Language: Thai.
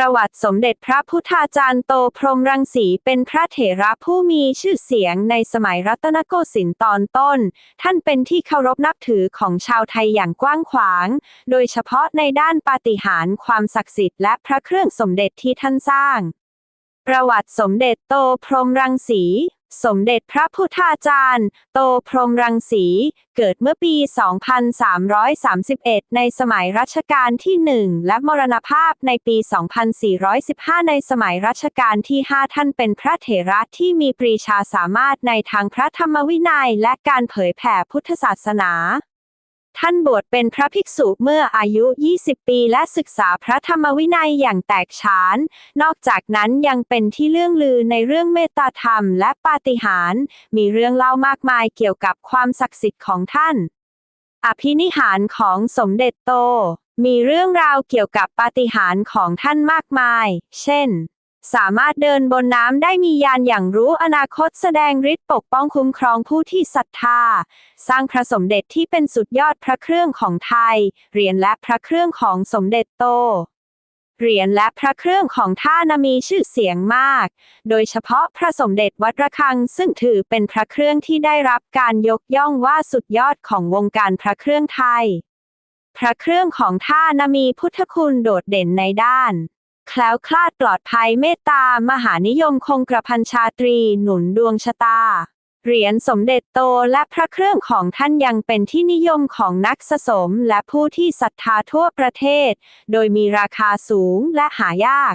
ประวัติสมเด็จพระพุทธาจารย์โตพรหมรังสีเป็นพระเถระผู้มีชื่อเสียงในสมัยรัตนโกสินทร์ตอนต้น ท่านเป็นที่เคารพนับถือของชาวไทยอย่างกว้างขวาง โดยเฉพาะในด้านปาฏิหาริย์ความศักดิ์สิทธิ์และพระเครื่องสมเด็จที่ท่านสร้าง ประวัติสมเด็จโตพรหมรังสี สมเด็จพระพุทธาจารย์ โตพรหมรังสี เกิดเมื่อปี 2331 ในสมัยรัชกาลที่ 1 และมรณภาพในปี 2415 ในสมัยรัชกาลที่ 5 ท่านเป็นพระเถระที่มีปรีชาสามารถในทางพระธรรมวินัยและการเผยแผ่พุทธศาสนา ท่านบวชเป็นพระภิกษุเมื่ออายุ 20 ปีและศึกษาพระธรรมวินัยอย่างแตกฉาน นอกจากนั้นยังเป็นที่เรื่องลือในเรื่องเมตตาธรรมและปาฏิหาริย์ มีเรื่องเล่ามากมายเกี่ยวกับความศักดิ์สิทธิ์ของท่าน อภินิหารของสมเด็จโต มีเรื่องราวเกี่ยวกับปาฏิหาริย์ของท่านมากมาย เช่น สามารถเดินบนน้ำได้มียานอย่างรู้อนาคตแสดงฤทธิ์ปกป้องคุ้มครองผู้ที่ศรัทธา สร้างพระสมเด็จที่เป็นสุดยอดพระเครื่องของไทย เหรียญและพระเครื่องของสมเด็จโต เหรียญและพระเครื่องของท่านมีชื่อเสียงมาก โดยเฉพาะพระสมเด็จวัดระฆังซึ่งถือเป็นพระเครื่องที่ได้รับการยกย่องว่าสุดยอดของวงการพระเครื่องไทย พระเครื่องของท่านมีพุทธคุณโดดเด่นในด้าน แคล้วคลาดปลอดภัยเมตตามหานิยมคงกระพันชาตรีหนุนดวงชะตา เหรียญสมเด็จโตและพระเครื่องของท่านยังเป็นที่นิยมของนักสะสมและผู้ที่ศรัทธาทั่วประเทศ โดยมีราคาสูงและหายาก